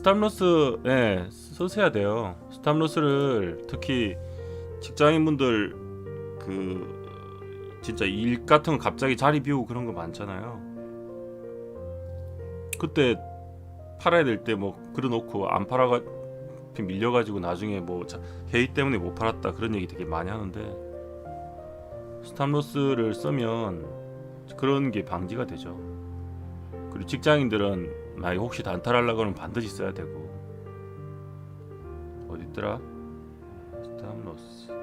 스탑로스 예 쓰셔야 돼요. 스탑로스를 특히 직장인분들 그 진짜 일 같은 거 갑자기 자리 비우고 그런 거 많잖아요. 그때 팔아야 될 때 뭐 그려놓고 안 팔아가 밀려가지고 나중에 뭐 자- 회의 때문에 못 팔았다 그런 얘기 되게 많이 하는데 스탑로스를 쓰면 그런 게 방지가 되죠. 그리고 직장인들은 만약 혹시 단탈하려고 하면 반드시 써야 되고 어디 있더라? 스탑 로스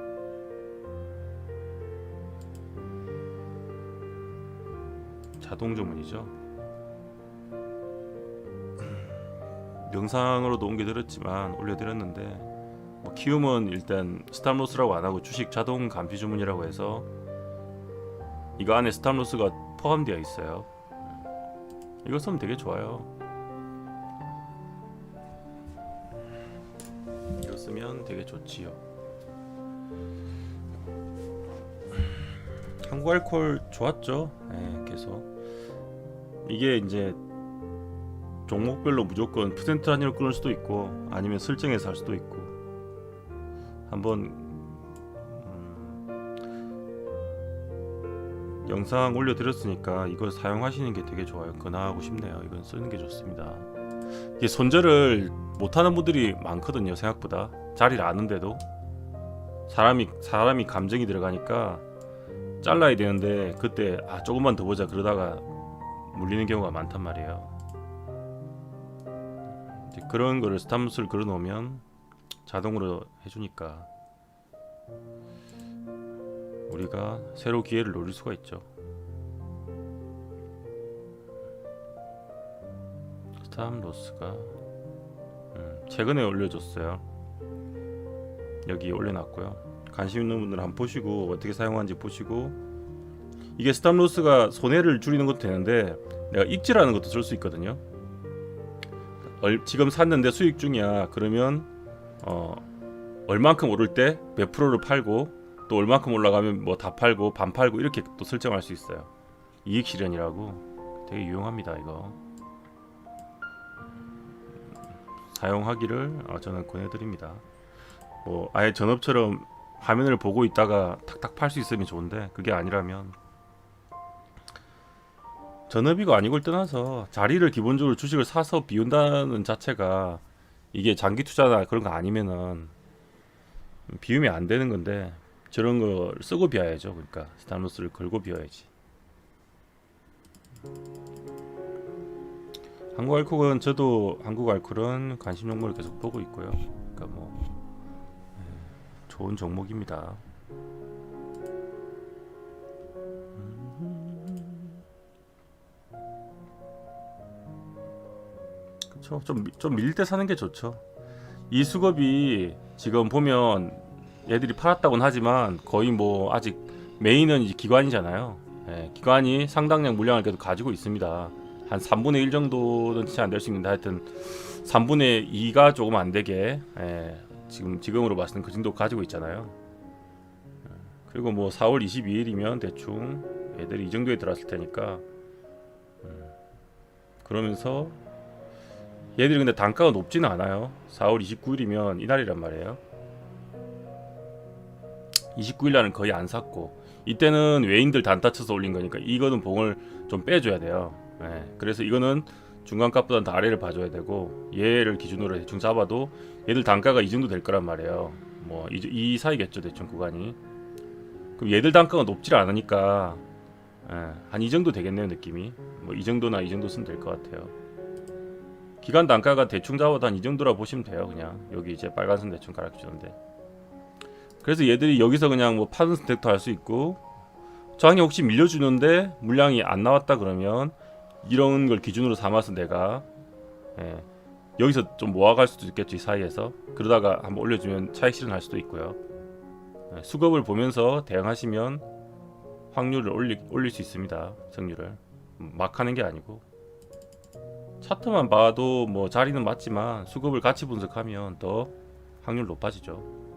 자동 주문이죠. 영상으로도 옮겨드렸지만 올려드렸는데 뭐 키움은 일단 스탑로스라고 안 하고 주식 자동 감시 주문이라고 해서 이거 안에 스탑로스가 포함되어 있어요. 이거 쓰면 되게 좋아요. 이거 쓰면 되게 좋지요. 한국 알콜 좋았죠. 예, 계속 이게 이제 종목별로 무조건 퍼센트 단위로 끊을 수도 있고 아니면 설정해서 할 수도 있고 한번 영상 올려드렸으니까 이걸 사용하시는 게 되게 좋아요. 권하고 싶네요. 이건 쓰는 게 좋습니다. 이게 손절을 못하는 분들이 많거든요. 생각보다 자리를 아는데도 사람이 사람이 감정이 들어가니까 잘라야 되는데 그때 아 조금만 더 보자 그러다가 물리는 경우가 많단 말이에요. 그런 거를 스탑스를 걸어 놓으면 자동으로 해주니까 우리가 새로 기회를 노릴 수가 있죠. 스탑 로스가 음, 최근에 올려줬어요. 여기 올려놨고요. 관심 있는 분들 한번 보시고 어떻게 사용하는지 보시고 이게 스탑 로스가 손해를 줄이는 것도 되는데 내가 익지라는 것도 쓸 수 있거든요. 얼, 지금 샀는데 수익 중이야. 그러면 어 얼만큼 오를 때 몇 프로를 팔고 또 얼만큼 올라가면 뭐 다 팔고 반 팔고 이렇게 또 설정할 수 있어요. 이익 실현이라고 되게 유용합니다 이거. 사용하기를 어, 저는 권해드립니다. 뭐 아예 전업처럼 화면을 보고 있다가 탁탁 팔 수 있으면 좋은데 그게 아니라면 전업이고 아니고를 떠나서 자리를 기본적으로 주식을 사서 비운다는 자체가 이게 장기 투자나 그런 거 아니면은 비우면 안 되는 건데 저런 걸 쓰고 비워야죠. 그러니까 스타노스를 걸고 비워야지. 한국 알콜은 저도 한국 알콜은 관심 종목을 계속 보고 있고요. 그러니까 뭐 예, 좋은 종목입니다. 그렇죠. 좀좀 밀릴 때 사는 게 좋죠. 이 수급이 지금 보면 얘들이 팔았다고는 하지만 거의 뭐 아직 메인은 이제 기관이잖아요. 예, 기관이 상당량 물량을 계속 가지고 있습니다. 한 3분의 1 정도는 진짜 안될 수 있는데 하여튼 3분의 2가 조금 안 되게 예, 지금 지금으로 봤을 땐그 정도 가지고 있잖아요. 예, 그리고 뭐 4월 22일이면 대충 애들이 이 정도에 들어왔을 테니까 음, 그러면서 얘들이 근데 단가가 높지는 않아요. 4월 29일이면 이날이란 말이에요. 29일 날은 거의 안 샀고 이때는 외인들 단타 쳐서 올린 거니까 이거는 봉을 좀 빼줘야 돼요. 예, 그래서 이거는 중간값보다 더 아래를 봐줘야 되고 얘를 기준으로 대충 잡아도 얘들 단가가 이 정도 될 거란 말이에요. 뭐이 사이겠죠 대충 구간이. 그럼 얘들 단가가 높질 않으니까 예, 한이 정도 되겠네요 느낌이. 뭐 이 정도나 이 정도 쓰면 될 것 같아요. 기간 단가가 대충 잡아도 한 이 정도라 보시면 돼요 그냥 여기 이제 빨간선 대충 가르쳐주는데 그래서 얘들이 여기서 그냥 뭐 파는 선택도 할 수 있고 저항이 혹시 밀려주는데 물량이 안 나왔다 그러면 이런 걸 기준으로 삼아서 내가 예, 여기서 좀 모아갈 수도 있겠죠 이 사이에서. 그러다가 한번 올려주면 차익 실현할 수도 있고요. 예, 수급을 보면서 대응하시면 확률을 올리, 올릴 수 있습니다 승률을. 막 하는 게 아니고. 차트만 봐도 뭐 자리는 맞지만 수급을 같이 분석하면 더 확률 높아지죠.